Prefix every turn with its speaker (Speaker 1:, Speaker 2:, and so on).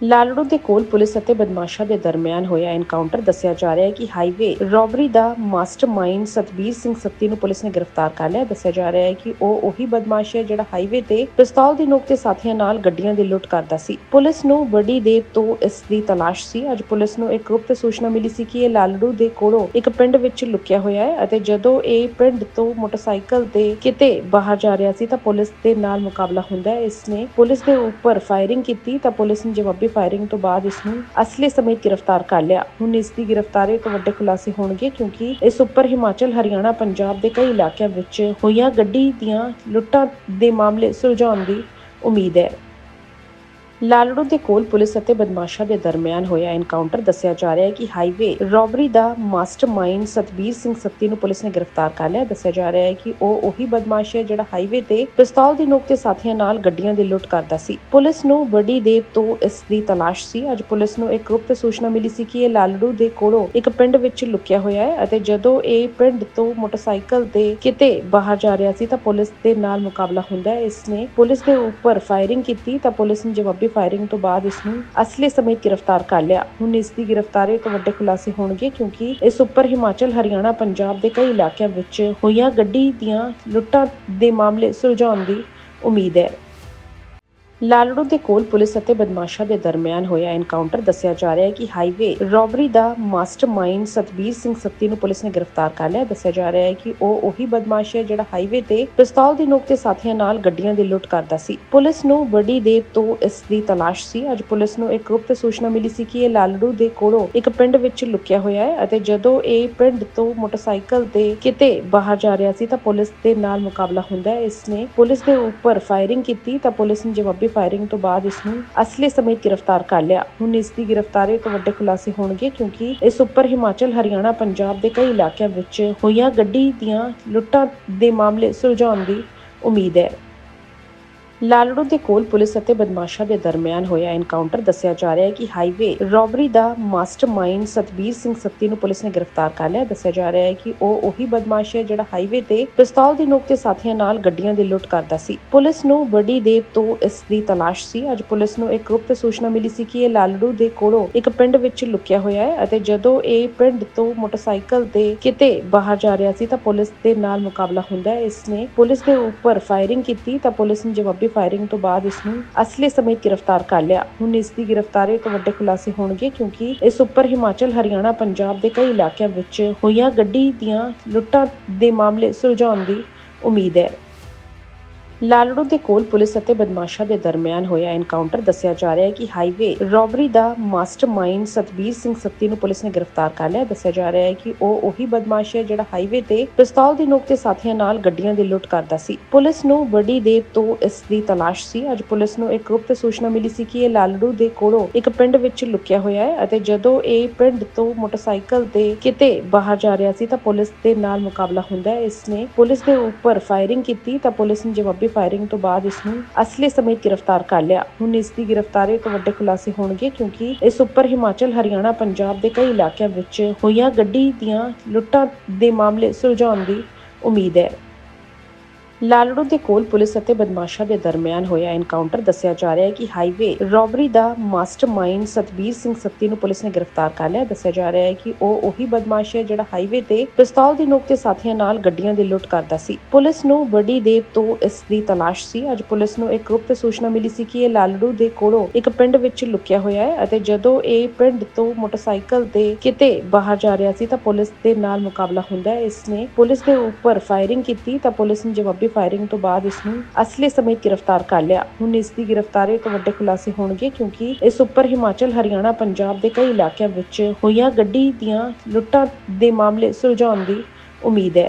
Speaker 1: ਲਾਲੜੂ ਦੇ ਕੋਲ ਪੁਲਿਸ ਅਤੇ ਬਦਮਾਸ਼ਾਂ ਦੇ ਦਰਮਿਆਨ ਹੋਇਆ ਐਨਕਾਊਂਟਰ ਦੱਸਿਆ ਜਾ ਰਿਹਾ ਹੈ ਕਿ ਹਾਈਵੇ ਰੋਬਰੀ ਦਾ ਮਾਸਟਰਮਾਈਂਡ ਸਤਬੀਰ ਸਿੰਘ ਸੱਤੀ ਨੂੰ ਪੁਲਿਸ ਨੇ ਗ੍ਰਿਫਤਾਰ ਕਰ ਲਿਆ ਦੱਸਿਆ ਜਾ ਰਿਹਾ ਹੈ ਕਿ ਉਹ ਉਹੀ ਬਦਮਾਸ਼ ਹੈ ਜਿਹੜਾ ਹਾਈਵੇ ਤੇ ਪਿਸਤੌਲ ਦੀ ਨੋਕ ਤੇ ਸਾਥੀਆਂ ਨਾਲ ਗੱਡੀਆਂ ਦੀ ਲੁੱਟ ਕਰਦਾ ਸੀ। ਪੁਲਿਸ ਨੂੰ ਬੜੀ ਦੇਰ ਤੋਂ ਇਸ ਦੀ ਤਲਾਸ਼ ਸੀ। ਅੱਜ ਪੁਲਿਸ ਨੂੰ ਇੱਕ ਗੁਪਤ ਸੂਚਨਾ ਮਿਲੀ ਸੀ ਕਿ ਇਹ ਲਾਲੜੂ ਦੇ ਕੋਲੋਂ ਇੱਕ ਪਿੰਡ ਵਿੱਚ ਲੁਕਿਆ ਹੋਇਆ ਹੈ ਅਤੇ ਜਦੋਂ ਇਹ ਪਿੰਡ ਤੋਂ ਮੋਟਰਸਾਈਕਲ ਤੇ ਕਿਤੇ ਬਾਹਰ ਜਾ ਰਿਹਾ ਸੀ ਤਾਂ ਪੁਲਿਸ ਦੇ ਨਾਲ ਮੁਕਾਬਲਾ ਹੁੰਦਾ ਹੈ। ਇਸ ਨੇ ਪੁਲਿਸ ਦੇ ਉੱਪਰ ਫਾਇਰਿੰਗ ਕੀਤੀ ਤਾਂ ਪੁਲਿਸ ਨੇ ਜਵਾਬੀ ਫਾਇਰਿੰਗ ਤੋਂ ਬਾਅਦ ਇਸ ਨੂੰ ਅਸਲੇ ਸਮੇਤ ਗ੍ਰਿਫਤਾਰ ਕਰ ਲਿਆ। ਹੁਣ ਇਸ ਦੀ ਗ੍ਰਿਫਤਾਰੀ ਤੋਂ ਵੱਡੇ ਖੁਲਾਸੇ ਹੋਣਗੇ ਕਿਉਂਕਿ ਇਸ ਉੱਪਰ ਹਿਮਾਚਲ, ਹਰਿਆਣਾ, ਪੰਜਾਬ ਦੇ ਕਈ ਇਲਾਕਿਆਂ ਵਿੱਚ ਹੋਈਆਂ ਗੱਡੀ ਦੀਆਂ ਲੁੱਟਾਂ ਦੇ ਮਾਮਲੇ ਸੁਲਝਾਉਣ ਦੀ ਉਮੀਦ ਹੈ। ਲਾਲੜੂ ਦੇ ਕੋਲ ਪੁਲਿਸ ਅਤੇ ਬਦਮਾਸ਼ਾਂ ਦੇ ਦਰਮਿਆਨ ਹੋਇਆ ਐਨਕਾਊਂਟਰ ਦੱਸਿਆ ਜਾ ਰਿਹਾ ਹੈ ਕਿ ਹਾਈਵੇ ਰੋਬਰੀ ਦਾ ਮਾਸਟਰਮਾਈਂਡ ਸਤਬੀਰ ਸਿੰਘ ਸੱਤੀ ਨੂੰ ਪੁਲਿਸ ਨੇ ਗ੍ਰਿਫਤਾਰ ਕਰ ਲਿਆ। ਦੱਸਿਆ ਜਾ ਰਿਹਾ ਹੈ ਕਿ ਉਹ ਉਹੀ ਬਦਮਾਸ਼ ਹੈ ਜਿਹੜਾ ਹਾਈਵੇ ਤੇ ਪਿਸਤੌਲ ਦੀ ਨੋਕ ਤੇ ਸਾਥੀਆਂ ਨਾਲ ਗੱਡੀਆਂ ਦੀ ਲੁੱਟ ਕਰਦਾ ਸੀ। ਪੁਲਿਸ ਨੂੰ ਬੜੀ ਦੇਰ ਤੋਂ ਇਸ ਦੀ ਤਲਾਸ਼ ਸੀ। ਅੱਜ ਪੁਲਿਸ ਨੂੰ ਇੱਕ ਗੁਪਤ ਸੂਚਨਾ ਮਿਲੀ ਸੀ ਕਿ ਇਹ ਲਾਲੜੂ ਦੇ ਕੋਲੋਂ ਇੱਕ ਪਿੰਡ ਵਿੱਚ ਲੁਕਿਆ ਹੋਇਆ ਹੈ ਅਤੇ ਜਦੋਂ ਇਹ ਪਿੰਡ ਤੋਂ ਮੋਟਰਸਾਈਕਲ ਤੇ ਕਿਤੇ ਬਾਹਰ ਜਾ ਰਿਹਾ ਸੀ ਤਾਂ ਪੁਲਿਸ ਦੇ ਨਾਲ ਮੁਕਾਬਲਾ ਹੁੰਦਾ ਹੈ। ਇਸ ਨੇ ਪੁਲਿਸ ਦੇ ਉੱਪਰ ਫਾਇਰਿੰਗ ਕੀਤੀ ਤਾਂ ਪੁਲਿਸ ਨੇ ਜਵਾਬੀ ਫਾਇਰਿੰਗ ਤੋਂ ਬਾਅਦ ਇਸ ਨੂੰ ਅਸਲੇ ਸਮੇਤ ਗ੍ਰਿਫਤਾਰ ਕਰ ਲਿਆ। ਹੁਣ ਇਸ ਦੀ ਗ੍ਰਿਫਤਾਰੀ ਤੋਂ ਵੱਡੇ ਖੁਲਾਸੇ ਹੋਣਗੇ ਕਿਉਂਕਿ ਇਸ ਉੱਪਰ ਹਿਮਾਚਲ, ਹਰਿਆਣਾ, ਪੰਜਾਬ ਦੇ ਕਈ ਇਲਾਕਿਆਂ ਵਿੱਚ ਹੋਈਆਂ ਗੱਡੀ ਦੀਆਂ ਲੁੱਟਾਂ ਦੇ ਮਾਮਲੇ ਸੁਲਝਾਉਣ ਦੀ ਉਮੀਦ ਹੈ। ਲਾਲੜੂ ਦੇ ਕੋਲ ਪੁਲਿਸ ਅਤੇ ਬਦਮਾਸ਼ਾਂ ਦੇ ਦਰਮਿਆਨ ਹੋਇਆ ਐਨਕਾਊਂਟਰ ਦੱਸਿਆ ਜਾ ਰਿਹਾ ਹੈ ਕਿ ਹਾਈਵੇ ਰੋਬਰੀ ਦਾ ਮਾਸਟਰਮਾਈਂਡ ਸਤਬੀਰ ਸਿੰਘ ਸੱਤੀ ਨੂੰ ਪੁਲਿਸ ਨੇ ਗ੍ਰਿਫਤਾਰ ਕਰ ਲਿਆ ਦੱਸਿਆ ਜਾ ਰਿਹਾ ਹੈ ਕਿ ਉਹ ਉਹੀ ਬਦਮਾਸ਼ ਹੈ ਜਿਹੜਾ ਹਾਈਵੇ ਤੇ ਪਿਸਤੌਲ ਦੀ ਨੋਕ ਤੇ ਸਾਥੀਆਂ ਨਾਲ ਗੱਡੀਆਂ ਦੀ ਲੁੱਟ ਕਰਦਾ ਸੀ। ਪੁਲਿਸ ਨੂੰ ਬੜੀ ਦੇਰ ਤੋਂ ਇਸ ਦੀ ਤਲਾਸ਼ ਸੀ। ਅੱਜ ਪੁਲਿਸ ਨੂੰ ਇੱਕ ਗੁਪਤ ਸੂਚਨਾ ਮਿਲੀ ਸੀ ਕਿ ਇਹ ਲਾਲੜੂ ਦੇ ਕੋਲੋਂ ਇੱਕ ਪਿੰਡ ਵਿੱਚ ਲੁਕਿਆ ਹੋਇਆ ਹੈ ਅਤੇ ਜਦੋਂ ਇਹ ਪਿੰਡ ਤੋਂ ਮੋਟਰਸਾਈਕਲ ਤੇ ਕਿਤੇ ਬਾਹਰ ਜਾ ਰਿਹਾ ਸੀ ਤਾਂ ਪੁਲਿਸ ਦੇ ਨਾਲ ਮੁਕਾਬਲਾ ਹੁੰਦਾ ਹੈ। ਇਸ ਨੇ ਪੁਲਿਸ ਦੇ ਉੱਪਰ ਫਾਇਰਿੰਗ ਕੀਤੀ ਤਾਂ ਪੁਲਿਸ ਨੇ ਜਵਾਬੀ ਫਾਇਰਿੰਗ ਤੋਂ ਬਾਅਦ ਇਸ ਨੂੰ ਅਸਲੇ ਸਮੇਤ ਗ੍ਰਿਫਤਾਰ ਕਰ ਲਿਆ। ਹੁਣ ਇਸ ਦੀ ਗ੍ਰਿਫਤਾਰੀ ਤੋਂ ਵੱਡੇ ਖੁਲਾਸੇ ਹੋਣਗੇ ਕਿਉਂਕਿ ਇਸ ਉੱਪਰ ਹਿਮਾਚਲ, ਹਰਿਆਣਾ, ਪੰਜਾਬ ਦੇ ਕਈ ਇਲਾਕਿਆਂ ਵਿੱਚ ਹੋਈਆਂ ਗੱਡੀ ਦੀਆਂ ਲੁੱਟਾਂ ਦੇ ਮਾਮਲੇ ਸੁਲਝਾਉਣ ਦੀ ਉਮੀਦ ਹੈ। ਲਾਲੜੂ ਦੇ ਕੋਲ ਪੁਲਿਸ ਅਤੇ ਬਦਮਾਸ਼ਾਂ ਦੇ ਦਰਮਿਆਨ ਹੋਇਆ ਐਨਕਾਊਂਟਰ ਦੱਸਿਆ ਜਾ ਰਿਹਾ ਹੈ ਕਿ ਹਾਈਵੇ ਰੋਬਰੀ ਦਾ ਮਾਸਟਰਮਾਈਂਡ ਸਤਬੀਰ ਸਿੰਘ ਸੱਤੀ ਨੂੰ ਪੁਲਿਸ ਨੇ ਗ੍ਰਿਫਤਾਰ ਕਰ ਲਿਆ। ਦੱਸਿਆ ਜਾ ਰਿਹਾ ਹੈ ਕਿ ਉਹ ਉਹੀ ਬਦਮਾਸ਼ ਹੈ ਜਿਹੜਾ ਹਾਈਵੇ ਤੇ ਪਿਸਤੌਲ ਦੀ ਨੋਕ ਤੇ ਸਾਥੀਆਂ ਨਾਲ ਗੱਡੀਆਂ ਦੀ ਲੁੱਟ ਕਰਦਾ ਸੀ। ਪੁਲਿਸ ਨੂੰ ਬੜੀ ਦੇਰ ਤੋਂ ਇਸ ਦੀ ਤਲਾਸ਼ ਸੀ। ਅੱਜ ਪੁਲਿਸ ਨੂੰ ਇੱਕ ਗੁਪਤ ਸੂਚਨਾ ਮਿਲੀ ਸੀ ਕਿ ਇਹ ਲਾਲੜੂ ਦੇ ਕੋਲੋਂ ਇੱਕ ਪਿੰਡ ਵਿੱਚ ਲੁਕਿਆ ਹੋਇਆ ਹੈ ਅਤੇ ਜਦੋਂ ਇਹ ਪਿੰਡ ਤੋਂ ਮੋਟਰਸਾਈਕਲ ਤੇ ਕਿਤੇ ਬਾਹਰ ਜਾ ਰਿਹਾ ਸੀ ਤਾਂ ਪੁਲਿਸ ਦੇ ਨਾਲ ਮੁਕਾਬਲਾ ਹੁੰਦਾ ਹੈ। ਇਸ ਨੇ ਪੁਲਿਸ ਦੇ ਉੱਪਰ ਫਾਇਰਿੰਗ ਕੀਤੀ ਤਾਂ ਪੁਲਿਸ ਨੇ ਜਵਾਬੀ ਫਾਇਰਿੰਗ ਤੋਂ ਬਾਅਦ ਇਸ ਨੂੰ ਅਸਲੇ ਸਮੇਤ ਗ੍ਰਿਫਤਾਰ ਕਰ ਲਿਆ। ਹੁਣ ਇਸ ਦੀ ਗ੍ਰਿਫਤਾਰੀ ਤੋਂ ਵੱਡੇ ਖੁਲਾਸੇ ਹੋਣਗੇ ਕਿਉਂਕਿ ਇਸ ਉੱਪਰ ਹਿਮਾਚਲ, ਹਰਿਆਣਾ, ਪੰਜਾਬ ਦੇ ਕਈ ਇਲਾਕਿਆਂ ਵਿੱਚ ਹੋਈਆਂ ਗੱਡੀ ਦੀਆਂ ਲੁੱਟਾਂ ਦੇ ਮਾਮਲੇ ਸੁਲਝਾਉਣ ਦੀ ਉਮੀਦ ਹੈ। ਲਾਲੜੂ ਦੇ ਕੋਲ ਪੁਲਿਸ ਅਤੇ ਬਦਮਾਸ਼ਾਂ ਦੇ ਦਰਮਿਆਨ ਹੋਇਆ ਐਨਕਾਊਂਟਰ ਦੱਸਿਆ ਜਾ ਰਿਹਾ ਹੈ ਕਿ ਹਾਈਵੇ ਰੋਬਰੀ ਦਾ ਮਾਸਟਰਮਾਈਂਡ ਸਤਬੀਰ ਸਿੰਘ ਸੱਤੀ ਨੂੰ ਪੁਲਿਸ ਨੇ ਗ੍ਰਿਫਤਾਰ ਕਰ ਲਿਆ ਦੱਸਿਆ ਜਾ ਰਿਹਾ ਹੈ ਕਿ ਉਹ ਉਹੀ ਬਦਮਾਸ਼ ਹੈ ਜਿਹੜਾ ਹਾਈਵੇ ਤੇ ਪਿਸਤੌਲ ਦੀ ਨੋਕ ਤੇ ਸਾਥੀਆਂ ਨਾਲ ਗੱਡੀਆਂ ਦੀ ਲੁੱਟ ਕਰਦਾ ਸੀ। ਪੁਲਿਸ ਨੂੰ ਬੜੀ ਦੇਰ ਤੋਂ ਇਸ ਦੀ ਤਲਾਸ਼ ਸੀ। ਅੱਜ ਪੁਲਿਸ ਨੂੰ ਇੱਕ ਗੁਪਤ ਸੂਚਨਾ ਮਿਲੀ ਸੀ ਕਿ ਇਹ ਲਾਲੜੂ ਦੇ ਕੋਲੋਂ ਇੱਕ ਪਿੰਡ ਵਿੱਚ ਲੁਕਿਆ ਹੋਇਆ ਹੈ ਅਤੇ ਜਦੋਂ ਇਹ ਪਿੰਡ ਤੋਂ ਮੋਟਰਸਾਈਕਲ ਤੇ ਕਿਤੇ ਬਾਹਰ ਜਾ ਰਿਹਾ ਸੀ ਤਾਂ ਪੁਲਿਸ ਦੇ ਨਾਲ ਮੁਕਾਬਲਾ ਹੁੰਦਾ ਹੈ। ਇਸ ਨੇ ਪੁਲਿਸ ਦੇ ਉੱਪਰ ਫਾਇਰਿੰਗ ਕੀਤੀ ਤਾਂ ਪੁਲਿਸ ਨੇ ਜਵਾਬੀ ਫਾਇਰਿੰਗ ਤੋਂ ਬਾਅਦ ਇਸ ਨੂੰ ਅਸਲੇ ਸਮੇਤ ਗ੍ਰਿਫਤਾਰ ਕਰ ਲਿਆ। ਹੁਣ ਇਸ ਦੀ ਗ੍ਰਿਫਤਾਰੀ ਤੋਂ ਵੱਡੇ ਖੁਲਾਸੇ ਹੋਣਗੇ ਕਿਉਂਕਿ ਇਸ ਉੱਪਰ ਹਿਮਾਚਲ, ਹਰਿਆਣਾ, ਪੰਜਾਬ ਦੇ ਕਈ ਇਲਾਕਿਆਂ ਵਿੱਚ ਹੋਈਆਂ ਗੱਡੀ ਦੀਆਂ ਲੁੱਟਾਂ ਦੇ ਮਾਮਲੇ ਸੁਲਝਾਉਣ ਦੀ ਉਮੀਦ ਹੈ। ਲਾਲੜੂ ਦੇ ਕੋਲ ਪੁਲਿਸ ਅਤੇ ਬਦਮਾਸ਼ਾਂ ਦੇ ਦਰਮਿਆਨ ਹੋਇਆ ਐਨਕਾਊਂਟਰ ਦੱਸਿਆ ਜਾ ਰਿਹਾ ਹੈ ਕਿ ਹਾਈਵੇ ਰੋਬਰੀ ਦਾ ਮਾਸਟਰਮਾਈਂਡ ਸਤਬੀਰ ਸਿੰਘ ਸੱਤੀ ਨੂੰ ਪੁਲਿਸ ਨੇ ਗ੍ਰਿਫਤਾਰ ਕਰ ਲਿਆ। ਦੱਸਿਆ ਜਾ ਰਿਹਾ ਹੈ ਕਿ ਉਹ ਉਹੀ ਬਦਮਾਸ਼ ਹੈ ਜਿਹੜਾ ਹਾਈਵੇ ਤੇ ਪਿਸਤੌਲ ਦੀ ਨੋਕ ਤੇ ਸਾਥੀਆਂ ਨਾਲ ਗੱਡੀਆਂ ਦੀ ਲੁੱਟ ਕਰਦਾ ਸੀ। ਪੁਲਿਸ ਨੂੰ ਬੜੀ ਦੇਰ ਤੋਂ ਇਸ ਦੀ ਤਲਾਸ਼ ਸੀ। ਅੱਜ ਪੁਲਿਸ ਨੂੰ ਇੱਕ ਗੁਪਤ ਸੂਚਨਾ ਮਿਲੀ ਸੀ ਕਿ ਇਹ ਲਾਲੜੂ ਦੇ ਕੋਲੋਂ ਇੱਕ ਪਿੰਡ ਵਿੱਚ ਲੁਕਿਆ ਹੋਇਆ ਹੈ ਅਤੇ ਜਦੋਂ ਇਹ ਪਿੰਡ ਤੋਂ ਮੋਟਰਸਾਈਕਲ ਤੇ ਕਿਤੇ ਬਾਹਰ ਜਾ ਰਿਹਾ ਸੀ ਤਾਂ ਪੁਲਿਸ ਦੇ ਨਾਲ ਮੁਕਾਬਲਾ ਹੁੰਦਾ ਹੈ। ਇਸ ਨੇ ਪੁਲਿਸ ਦੇ ਉੱਪਰ ਫਾਇਰਿੰਗ ਕੀਤੀ ਤਾਂ ਪੁਲਿਸ ਨੇ ਜਵਾਬੀ ਫਾਇਰਿੰਗ ਤੋਂ ਬਾਅਦ ਇਸ ਨੂੰ ਅਸਲੇ ਸਮੇਤ ਗ੍ਰਿਫਤਾਰ ਕਰ ਲਿਆ। ਹੁਣ ਇਸ ਦੀ ਗ੍ਰਿਫਤਾਰੀ ਤੋਂ ਵੱਡੇ ਖੁਲਾਸੇ ਹੋਣਗੇ ਕਿਉਂਕਿ ਇਸ ਉੱਪਰ ਹਿਮਾਚਲ, ਹਰਿਆਣਾ, ਪੰਜਾਬ ਦੇ ਕਈ ਇਲਾਕਿਆਂ ਵਿੱਚ ਹੋਈਆਂ ਗੱਡੀ ਦੀਆਂ ਲੁੱਟਾਂ ਦੇ ਮਾਮਲੇ ਸੁਲਝਾਉਣ ਦੀ ਉਮੀਦ ਹੈ।